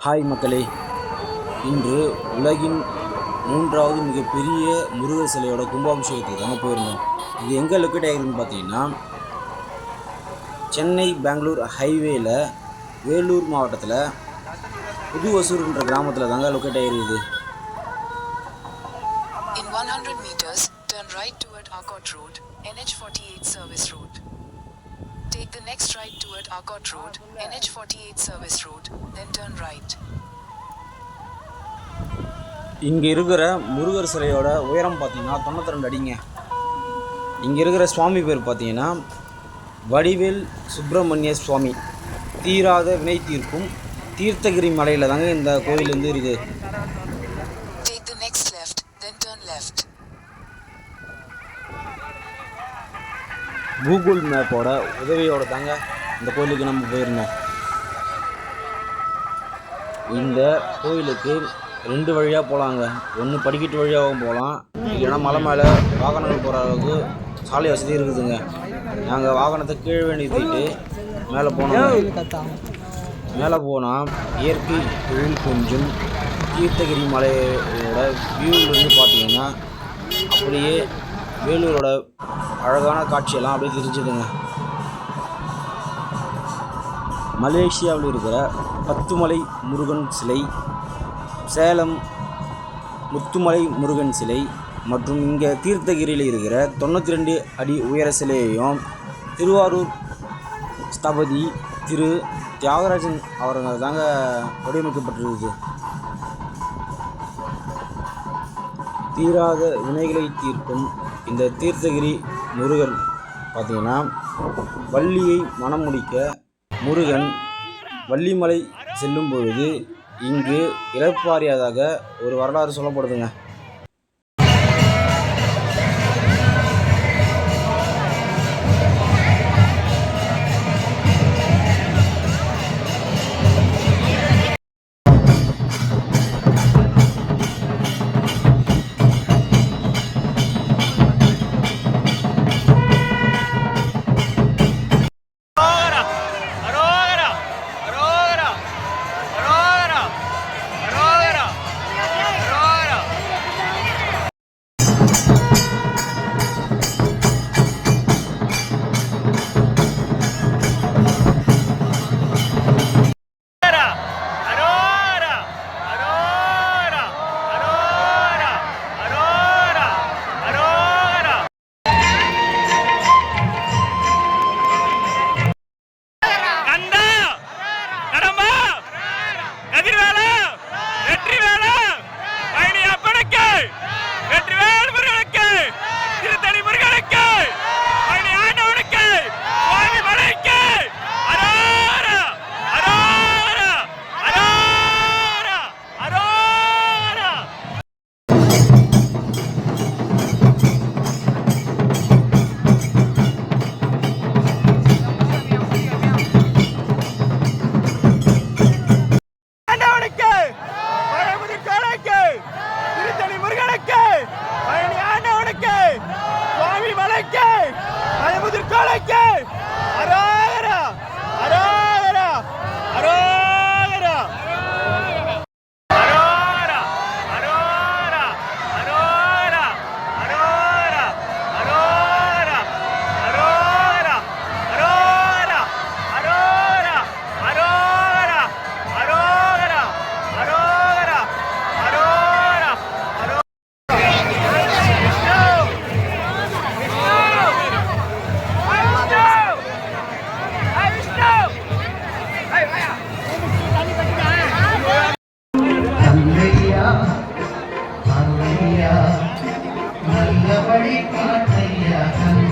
Hi மக்களே. இன்று உலகின் மூன்றாவது மிகப்பெரிய முருகர் சிலையோட கும்பாபிஷேகத்துக்கு தாங்க போயிருந்தோம். இது எங்கே லொக்கேட் ஆகிருக்குன்னு பார்த்தீங்கன்னா சென்னை பெங்களூர் ஹைவேயில் வேலூர் மாவட்டத்தில் புது ஒசூர்ன்ற கிராமத்தில் தாங்க லொக்கேட் ஆகிருக்குது In 100 meters, turn right toward Arcot Road, NH48 Service Road. Take the next right toward Arcot Road, NH48 Service Road, then turn right. இங்கே இருக்கிற முருகர் சிலையோட உயரம் பார்த்தீங்கன்னா தொண்ணூற்றி ரெண்டு அடிங்க இங்கே இருக்கிற சுவாமி பேர் பார்த்தீங்கன்னா வடிவேல் சுப்பிரமணிய சுவாமி தீராத வினை தீர்க்கும் தீர்த்தகிரி மலையில் தாங்க இந்த கோவில் வந்து இருக்குது. கூகுள் மேப்போட உதவியோட தாங்க இந்த கோயிலுக்கு நம்ம போயிருந்தோம். இந்த கோயிலுக்கு ரெண்டு வழியாக போகலாங்க ஒன்று படிக்கட்டு வழியாகவும் போகலாம் இல்லைன்னா மலை மேலே வாகனங்கள் போகிற அளவுக்கு சாலை வசதி இருக்குதுங்க. நாங்கள் வாகனத்தை கீழே நிறுத்திட்டு மேலே போனோம் மேலே போனால் இயற்கை தொழில் கொஞ்சம் தீர்த்தகிரி மலையோட வியூவிலிருந்து பார்த்தீங்கன்னா அப்படியே வேலூரோட அழகான காட்சியெல்லாம் அப்படியே தெரிஞ்சுதுங்க. மலேசியாவில் இருக்கிற பத்துமலை முருகன் சிலை சேலம் முத்துமலை முருகன் சிலை மற்றும் இங்கே தீர்த்தகிரியில் இருக்கிற தொண்ணூற்றி ரெண்டு அடி உயர சிலையையும் திருவாரூர் ஸ்தபதி திரு தியாகராஜன் அவர்கள் தாங்க வடிவமைக்கப்பட்டிருக்குது. தீராத வினைகளை தீர்க்கும் இந்த தீர்த்தகிரி முருகன் பார்த்தீங்கன்னா வள்ளியை மனம் முடிக்க முருகன் வள்ளிமலை செல்லும் பொழுது இங்கு இறப்பாரியாதாக ஒரு வரலாறு சொல்லப்படுதுங்க. முதிர்காலைக்கு அரா काठैया भल्ला बड़ी काठैया भल्ला